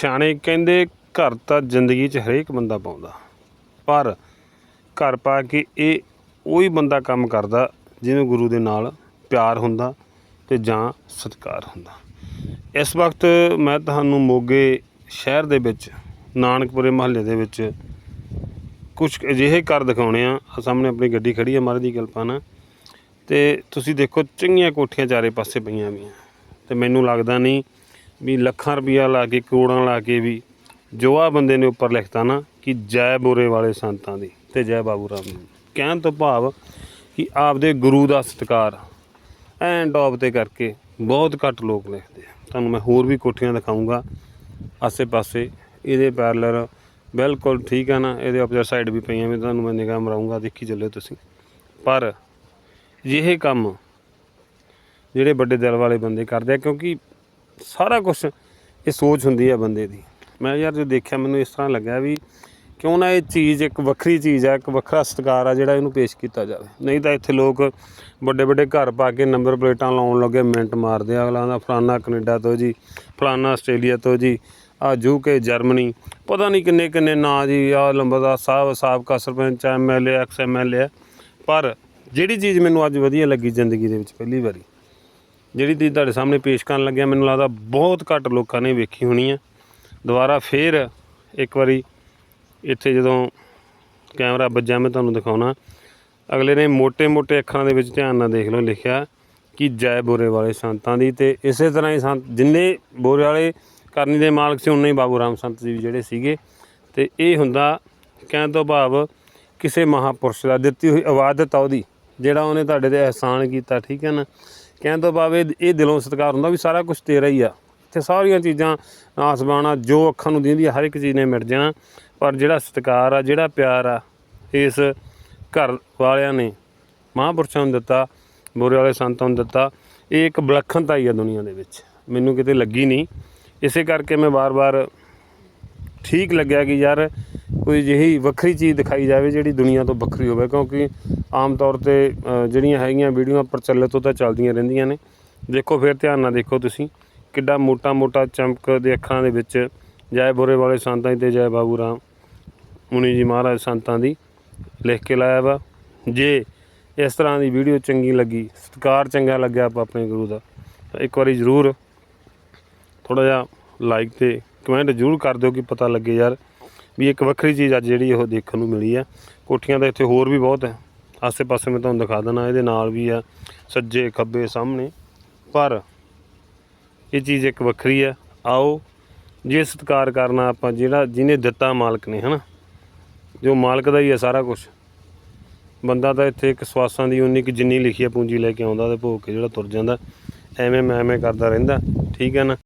ਸਿਆਣੇ ਕਹਿੰਦੇ ਘਰ ਤਾਂ ਜ਼ਿੰਦਗੀ 'ਚ ਹਰੇਕ ਬੰਦਾ ਪਾਉਂਦਾ। ਪਰ ਘਰ ਪਾ ਕੇ ਇਹ ਉਹੀ ਬੰਦਾ ਕੰਮ ਕਰਦਾ ਜਿਹਨੂੰ ਗੁਰੂ ਦੇ ਨਾਲ ਪਿਆਰ ਹੁੰਦਾ ਤੇ ਜਾਂ ਸਤਿਕਾਰ ਹੁੰਦਾ। ਇਸ ਵਕਤ ਮੈਂ ਤੁਹਾਨੂੰ ਮੋਗੇ ਸ਼ਹਿਰ ਦੇ ਵਿੱਚ, ਨਾਨਕਪੁਰੇ ਮਹੱਲੇ ਦੇ ਵਿੱਚ ਕੁਝ ਅਜਿਹੇ ਘਰ ਦਿਖਾਉਣੇ ਆ। ਆਹ ਸਾਹਮਣੇ ਆਪਣੀ ਗੱਡੀ ਖੜੀ ਹੈ ਮਹਾਰਾਜ ਦੀ ਕਿਰਪਾ ਨਾਲ। ਤੇ ਤੁਸੀਂ ਦੇਖੋ ਚੰਗੀਆਂ ਕੋਠੀਆਂ ਚਾਰੇ ਪਾਸੇ ਪਈਆਂ ਵੀਆਂ ਤੇ ਮੈਨੂੰ ਲੱਗਦਾ ਨਹੀਂ ਵੀ ਲੱਖਾਂ ਰੁਪਈਆ ਲਾ ਕੇ, ਕਰੋੜਾਂ ਲਾ ਕੇ ਵੀ ਜੋ ਆ ਬੰਦੇ ਨੇ ਉੱਪਰ ਲਿਖਤਾ ਨਾ ਕਿ ਜੈ ਬੋਰੇ ਵਾਲੇ ਸੰਤਾਂ ਦੀ ਤੇ ਜੈ ਬਾਬੂ ਰਾਮ ਦੀ। ਕਹਿਣ ਤੋਂ ਭਾਵ ਕਿ ਆਪਦੇ ਗੁਰੂ ਦਾ ਸਤਿਕਾਰ ਐਨ ਟੌਪ ਤੇ ਕਰਕੇ ਬਹੁਤ ਘੱਟ ਲੋਕ ਲਿਖਦੇ ਆ। ਤੁਹਾਨੂੰ ਮੈਂ ਹੋਰ ਵੀ ਕੋਠੀਆਂ ਦਿਖਾਉਂਗਾ ਆਸੇ-ਪਾਸੇ ਇਹਦੇ ਪੈਰਲਰ ਬਿਲਕੁਲ ਠੀਕ ਆ ਨਾ, ਇਹਦੇ ਆਪੋਜ਼ਿਟ ਸਾਈਡ ਵੀ ਪਈਆਂ ਵੀ, ਤੁਹਾਨੂੰ ਮੈਂ ਨਿਗਾਹ ਮਰਾਉਂਗਾ ਦੇਖੀ ਚੱਲਿਓ ਤੁਸੀਂ। ਪਰ ਇਹ ਕੰਮ ਜਿਹੜੇ ਵੱਡੇ ਦਿਲ ਵਾਲੇ ਬੰਦੇ ਕਰਦੇ ਆ, ਕਿਉਂਕਿ ਸਾਰਾ ਕੁਝ ਇਹ ਸੋਚ ਹੁੰਦੀ ਹੈ ਬੰਦੇ ਦੀ। ਮੈਂ ਯਾਰ ਜੋ ਦੇਖਿਆ ਮੈਨੂੰ ਇਸ ਤਰ੍ਹਾਂ ਲੱਗਿਆ ਵੀ ਕਿਉਂ ਨਾ ਇਹ ਚੀਜ਼ ਇੱਕ ਵੱਖਰੀ ਚੀਜ਼ ਆ, ਇੱਕ ਵੱਖਰਾ ਸਤਿਕਾਰ ਆ ਜਿਹੜਾ ਇਹਨੂੰ ਪੇਸ਼ ਕੀਤਾ ਜਾਵੇ। ਨਹੀਂ ਤਾਂ ਇੱਥੇ ਲੋਕ ਵੱਡੇ ਵੱਡੇ ਘਰ ਪਾ ਕੇ ਨੰਬਰ ਪਲੇਟਾਂ ਲਾਉਣ ਲੱਗੇ, ਮਿੰਟ ਮਾਰਦੇ ਆ, ਅਗਲਾ ਦਾ ਫਲਾਨਾ ਕੈਨੇਡਾ ਤੋਂ ਜੀ, ਫਲਾਨਾ ਆਸਟ੍ਰੇਲੀਆ ਤੋਂ ਜੀ, ਆ ਯੂਕੇ ਜਰਮਨੀ। ਪਤਾ ਨਹੀਂ ਕਿੰਨੇ ਕਿੰਨੇ ਨਾਂ ਜੀ, ਆ ਲੰਬਰਦਾਰ ਸਾਹਿਬ ਸਾਬਕਾ ਸਰਪੰਚ ਐਮਐਲਏ ਐਕਸ ਐਮਐਲਏ ਪਰ ਜਿਹੜੀ ਚੀਜ਼ ਮੈਨੂੰ ਅੱਜ ਵਧੀਆ ਲੱਗੀ ਜ਼ਿੰਦਗੀ ਦੇ ਵਿੱਚ, ਪਹਿਲੀ ਵਾਰੀ ਜਿਹੜੀ ਤੁਸੀਂ ਤੁਹਾਡੇ ਸਾਹਮਣੇ ਪੇਸ਼ ਕਰਨ ਲੱਗਿਆ, ਮੈਨੂੰ ਲੱਗਦਾ ਬਹੁਤ ਘੱਟ ਲੋਕਾਂ ਨੇ ਵੇਖੀ ਹੋਣੀ ਆ। ਦੁਬਾਰਾ ਫੇਰ ਇੱਕ ਵਾਰੀ ਇੱਥੇ ਜਦੋਂ ਕੈਮਰਾ ਵੱਜਿਆ, ਮੈਂ ਤੁਹਾਨੂੰ ਦਿਖਾਉਣਾ। ਅਗਲੇ ਨੇ ਮੋਟੇ ਮੋਟੇ ਅੱਖਰਾਂ ਦੇ ਵਿੱਚ ਧਿਆਨ ਨਾਲ ਦੇਖ ਲਓ, ਲਿਖਿਆ ਕਿ ਜੈ ਬੋਰੇ ਵਾਲੇ ਸੰਤਾਂ ਦੀ। ਤੇ ਇਸੇ ਤਰ੍ਹਾਂ ਹੀ ਸੰਤ, ਜਿੰਨੇ ਬੋਰੇ ਵਾਲੇ ਕਰਨੀ ਦੇ ਮਾਲਕ ਸੀ, ਉਨੇ ਹੀ ਬਾਬੂ ਰਾਮ ਸੰਤ ਜੀ ਜਿਹੜੇ ਸੀਗੇ। ਤੇ ਇਹ ਹੁੰਦਾ, ਕਹਿਣ ਤੋਂ ਭਾਵ, ਕਿਸੇ ਮਹਾਪੁਰਸ਼ ਦਾ ਦਿੱਤੀ ਹੋਈ ਆਵਾਜ਼ ਦਿੱਤਾ ਉਹਦੀ ਜਿਹੜਾ ਉਹਨੇ ਤੁਹਾਡੇ ਤੇ ਅਹਿਸਾਨ ਕੀਤਾ, ਠੀਕ ਹੈ ਨਾ? ਕਹਿਣ ਤੋਂ ਬਾਅਦ ਇਹ ਦਿਲੋਂ ਸਤਿਕਾਰ ਹੁੰਦਾ ਵੀ ਸਾਰਾ ਕੁਝ ਤੇਰਾ ਹੀ ਆ। ਇੱਥੇ ਸਾਰੀਆਂ ਚੀਜ਼ਾਂ ਆਸਮਾਨਾ, ਜੋ ਅੱਖਾਂ ਨੂੰ ਦਿੰਦੀ ਹਰ ਇੱਕ ਚੀਜ਼ ਨੇ ਮਿਟ ਜਾਣਾ। ਪਰ ਜਿਹੜਾ ਸਤਿਕਾਰ ਆ, ਜਿਹੜਾ ਪਿਆਰ ਆ, ਇਸ ਘਰ ਵਾਲਿਆਂ ਨੇ, ਮਹਾਂਪੁਰਸ਼ਾਂ ਨੂੰ ਦਿੱਤਾ, ਬੁਰੇ ਵਾਲੇ ਸੰਤਾਂ ਨੂੰ ਦਿੱਤਾ, ਇਹ ਇੱਕ ਵਿਲੱਖਣਤਾ ਹੀ ਆ ਦੁਨੀਆ ਦੇ ਵਿੱਚ। ਮੈਨੂੰ ਕਿਤੇ ਲੱਗੀ ਨਹੀਂ। ਇਸੇ ਕਰਕੇ ਮੈਂ ਵਾਰ-ਵਾਰ ਠੀਕ ਲੱਗਿਆ ਕਿ ਯਾਰ ਕੋਈ ਜਿਹੀ ਵੱਖਰੀ ਚੀਜ਼ ਦਿਖਾਈ ਜਾਵੇ ਜਿਹੜੀ ਦੁਨੀਆ ਤੋਂ ਵੱਖਰੀ ਹੋਵੇ, ਕਿਉਂਕਿ ਆਮ ਤੌਰ ਤੇ ਜਿਹੜੀਆਂ ਹੈਗੀਆਂ ਵੀਡੀਓਆਂ ਪ੍ਰਚਲਿਤ ਤੋਂ ਤਾਂ ਚੱਲਦੀਆਂ ਰਹਿੰਦੀਆਂ ਨੇ। ਦੇਖੋ, ਫਿਰ ਧਿਆਨ ਨਾਲ ਦੇਖੋ ਤੁਸੀਂ ਕਿੱਡਾ ਮੋਟਾ-ਮੋਟਾ ਚਮਕ ਦੇ ਅੱਖਾਂ ਦੇ ਵਿੱਚ, ਜੈ ਬੋਰੇ ਵਾਲੇ ਸੰਤਾਂ ਦੀ ਤੇ ਜੈ ਬਾਬੂ ਰਾਮ ਮੁਨੀ ਜੀ ਮਹਾਰਾਜ ਸੰਤਾਂ ਦੀ ਲਿਖ ਕੇ ਲਾਇਆ ਵਾ। ਜੇ ਇਸ ਤਰ੍ਹਾਂ ਦੀ ਵੀਡੀਓ ਚੰਗੀ ਲੱਗੀ, ਸਤਿਕਾਰ ਚੰਗਾ ਲੱਗਿਆ ਆਪਾਂ ਆਪਣੇ ਗੁਰੂ ਦਾ, ਤਾਂ ਇੱਕ ਵਾਰੀ ਜ਼ਰੂਰ ਥੋੜਾ ਜਿਹਾ ਲਾਈਕ ਤੇ ਕਮੈਂਟ ਜ਼ਰੂਰ ਕਰ ਦਿਓ ਕਿ ਪਤਾ ਲੱਗੇ ਯਾਰ ਵੀ ਇੱਕ ਵੱਖਰੀ ਚੀਜ਼ ਅੱਜ ਜਿਹੜੀ ਉਹ ਦੇਖਣ ਨੂੰ ਮਿਲੀ ਆ। ਕੋਠੀਆਂ ਤਾਂ ਇੱਥੇ ਹੋਰ ਵੀ ਬਹੁਤ ਹੈ। ਆਸੇ-ਪਾਸੇ ਮੈਂ ਤੁਹਾਨੂੰ ਦਿਖਾ ਦਿੰਦਾ, ਇਹਦੇ ਨਾਲ ਵੀ ਆ, ਸੱਜੇ ਖੱਬੇ ਸਾਹਮਣੇ। ਪਰ ਇਹ ਚੀਜ਼ ਇੱਕ ਵੱਖਰੀ ਆ। ਆਓ, ਜੇ ਸਤਿਕਾਰ ਕਰਨਾ ਆਪਾਂ ਜਿਹੜਾ ਜਿਹਨੇ ਦਿੱਤਾ ਮਾਲਕ ਨੇ, ਹਨਾ? ਜੋ ਮਾਲਕ ਦਾ ਹੀ ਹੈ ਸਾਰਾ ਕੁਝ ਬੰਦਾ ਤਾਂ ਇੱਥੇ ਇੱਕ ਸਵਾਸਾਂ ਦੀ ਉਨੀ ਕਿ ਜਿੰਨੀ ਲਿਖੀ ਆ, ਪੂੰਜੀ ਲੈ ਕੇ ਆਉਂਦਾ ਤੇ ਭੋਗ ਕੇ ਜਿਹੜਾ ਤੁਰ ਜਾਂਦਾ। ਐਵੇਂ ਮੈਂ ਐਵੇਂ ਕਰਦਾ ਰਹਿੰਦਾ। ਠੀਕ ਹੈ ਨਾ?